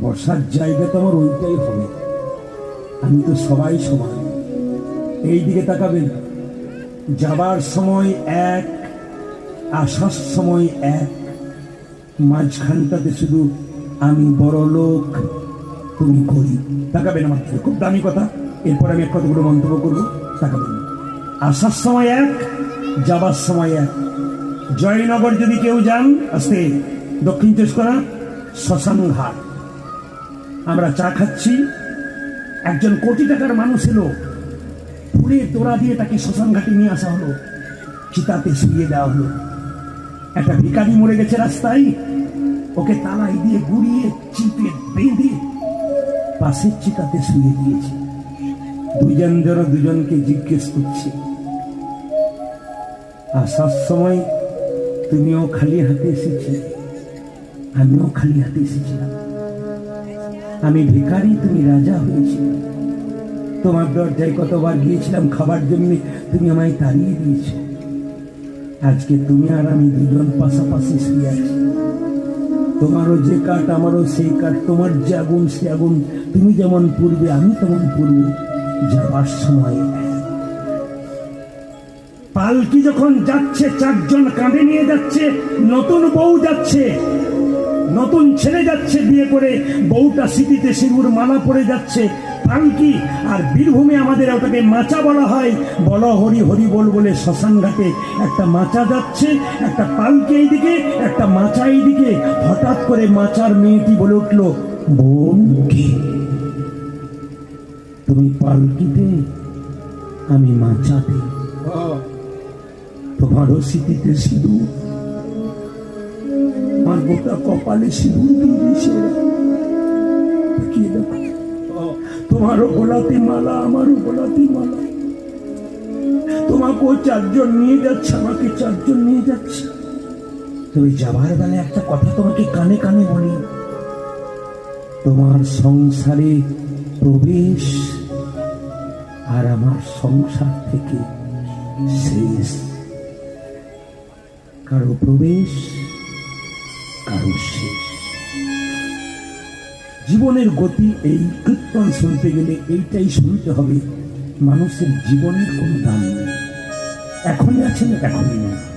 বসার জায়গা তো আমার ওইটাই হবে। আমি তো সবাই সমান। এই দিকে তাকাবেন। যাবার সময় এক, আসার সময় এক। মাঝখানটাতে শুধু আমি বড় লোক, তুমি করি তাকাবেন আমার দিকে। খুব দামি কথা। এরপর আমি এক কতগুলো মন্তব্য করব। তাকাবেন। আসার সময় এক, যাবার সময় এক। জয়নগর যদি কেউ যান, আসতে দক্ষিণ চব্বিশ শ্মশান ঘাট আমরা চা খাচ্ছি। একজন কোটি টাকার মানুষ এলো। ফুলের তোড়া দিয়ে তাকে শ্মশান ঘাটে নিয়ে আসা হলো। চিতাতে শুয়ে দেওয়া হলো। একটা ভিকারি মরে গেছে রাস্তায়। ওকে তালাই দিয়ে গুড়িয়ে, চিপে বেঁধে পাশের চিতাতে শুয়ে দিয়েছে। দুজন যেন দুজনকে জিজ্ঞেস করছে। আসার সময় তুমিও খালি হাতে এসেছিলে। আমিও খালি হাতে এসেছিলাম। আমি ভিখারি, তুমি রাজা হয়েছিল তোমার দরজায় কতবার গিয়েছিলাম খাবার জন্য, তুমি আমায় তাড়িয়ে দিয়েছ। আজকে তুমি আর আমি দুজন পাশাপাশি শুয়ে আছি। তোমারও যে কাঠ, আমারও সেই কাঠ, তোমার যে আগুন, সে আগুন। তুমি যেমন পূর্বে আমি তেমন পূর্বে যাবার সময় পালকি যখন যাচ্ছে, চারজন কাঁধে নিয়ে যাচ্ছে, নতুন বউ যাচ্ছে। নতুন ছেলে যাচ্ছে বিয়ে করে বউটা স্মৃতিতে সিঁদুর মালা পড়ে যাচ্ছে পালকি আর বীরভূমে আমাদের ওটাকে মাচা বলা হয়। বল হরি হরি বল বলে শ্মশান ঘাটে একটা মাচা যাচ্ছে একটা পালকি এইদিকে একটা মাচা এইদিকে। হঠাৎ করে মাচার মেয়েটি বলে উঠল বোন কি? তুমি পালকিতে আমি মাচাতে। তোমারও স্মৃতিতে সিঁদুর গোটা কপালে সিঁদুর দিয়ে দেখো তোমারও গোলাপি মালা আমারও গোলাপি মালা তোমাকেও চারজন নিয়ে যাচ্ছে আমাকে চারজন নিয়ে যাচ্ছে তুমি যাবার বেলা একটা কথা তোমাকে কানে কানে বলি তোমার সংসারে প্রবেশ আর আমার সংসার থেকে শেষ কারও প্রবেশ কারও শেষ। জীবনের গতি এই কীর্তন শুনতে গেলে এইটাই শুনতে হবে, মানুষের জীবনের কোনো দাম নেই। এখনই আছেন, এখনই নেই।